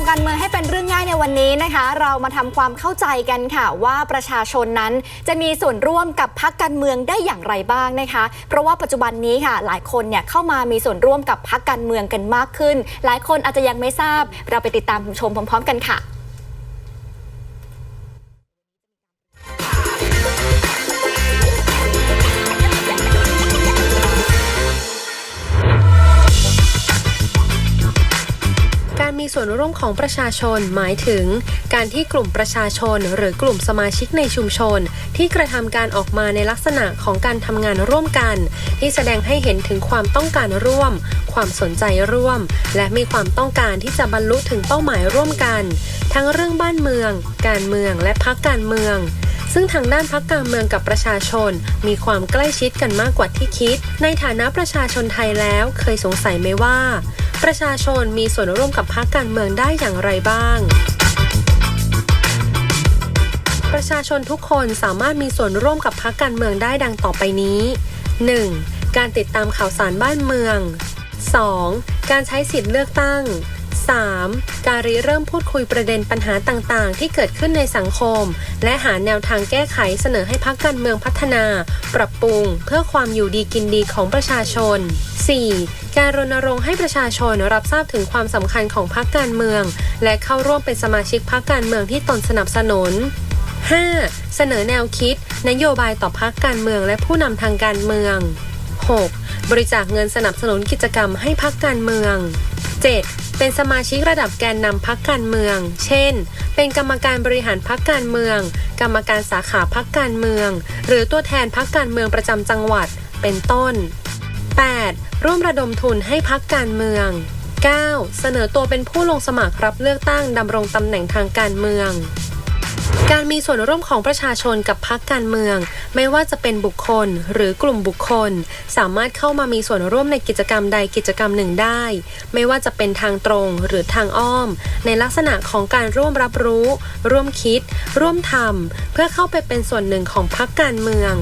มการเมืองให้เป็นเรื่องง่ายในวันนี้นะคะ เรามาทำความเข้าใจกันค่ะ ว่าประชาชนนั้นจะมีส่วนร่วมกับพักการเมืองได้อย่างไรบ้างนะคะ เพราะว่าปัจจุบันนี้ค่ะ หลายคนเนี่ยเข้ามามีส่วนร่วมกับพักการเมืองกันมากขึ้น หลายคนอาจจะยังไม่ทราบ เราไปติดตามชมพร้อม ๆ กันค่ะ การมีส่วนร่วมของประชาชนหมายถึง การที่กลุ่มประชาชนหรือกลุ่มสมาชิกในชุมชน ที่กระทำการออกมาในลักษณะของการทำงานร่วมกัน ที่แสดงให้เห็นถึงความต้องการร่วม ความสนใจร่วม และมีความต้องการที่จะบรรลุถึงเป้าหมายร่วมกัน ทั้งเรื่องบ้านเมือง การเมืองและพักการเมืองซึ่งทางด้านพักการเมืองกับประชาชน มีความใกล้ชิดกันมากกว่าที่คิด ในฐานะประชาชนไทยแล้วเคยสงสัยไหมว่า ประชาชนมีส่วนร่วมกับพรรคการเมืองได้อย่างไรบ้างประชาชนทุกคนสามารถมีส่วนร่วมกับพรรคการเมืองได้ดังต่อไปนี้ 1. การติดตามข่าวสารบ้านเมือง 2. การใช้สิทธิ์เลือกตั้ง 3. การริเริ่มพูดคุยประเด็นปัญหาต่างๆ ที่เกิดขึ้นในสังคม และหาแนวทางแก้ไขเสนอให้พรรคการเมืองพัฒนา ปรับปรุง เพื่อความอยู่ดีกินดีของประชาชน 4. การรณรงค์ให้ประชาชนรับทราบถึงความสำคัญของพรรคการเมือง และเข้าร่วมเป็นสมาชิกพรรคการเมืองที่ตนสนับสนุน 5. เสนอแนวคิด นโยบายต่อพรรคการเมืองและผู้นำทางการเมือง 6. บริจาคเงินสนับสนุนกิจกรรมให้พรรคการเมือง 7. เป็นสมาชิกระดับแกนนำพรรคการเมือง เช่น เป็นกรรมการบริหารพรรคการเมือง กรรมการสาขาพรรคการเมือง หรือตัวแทนพรรคการเมืองประจำจังหวัด เป็นต้น 8. ร่วมระดมทุนให้พรรคการเมือง 9. เสนอตัวเป็นผู้ลงสมัครรับเลือกตั้งดำรงตำแหน่งทางการเมือง การมีส่วนร่วมของประชาชนกับพรรคการเมือง ไม่ว่าจะเป็นบุคคลหรือกลุ่มบุคคล สามารถเข้ามามีส่วนร่วมในกิจกรรมใดกิจกรรมหนึ่งได้ ไม่ว่าจะเป็นทางตรงหรือทางอ้อม ในลักษณะของการร่วมรับรู้ ร่วมคิด ร่วมทำเพื่อเข้าไปเป็นส่วนหนึ่งของพรรคการเมือง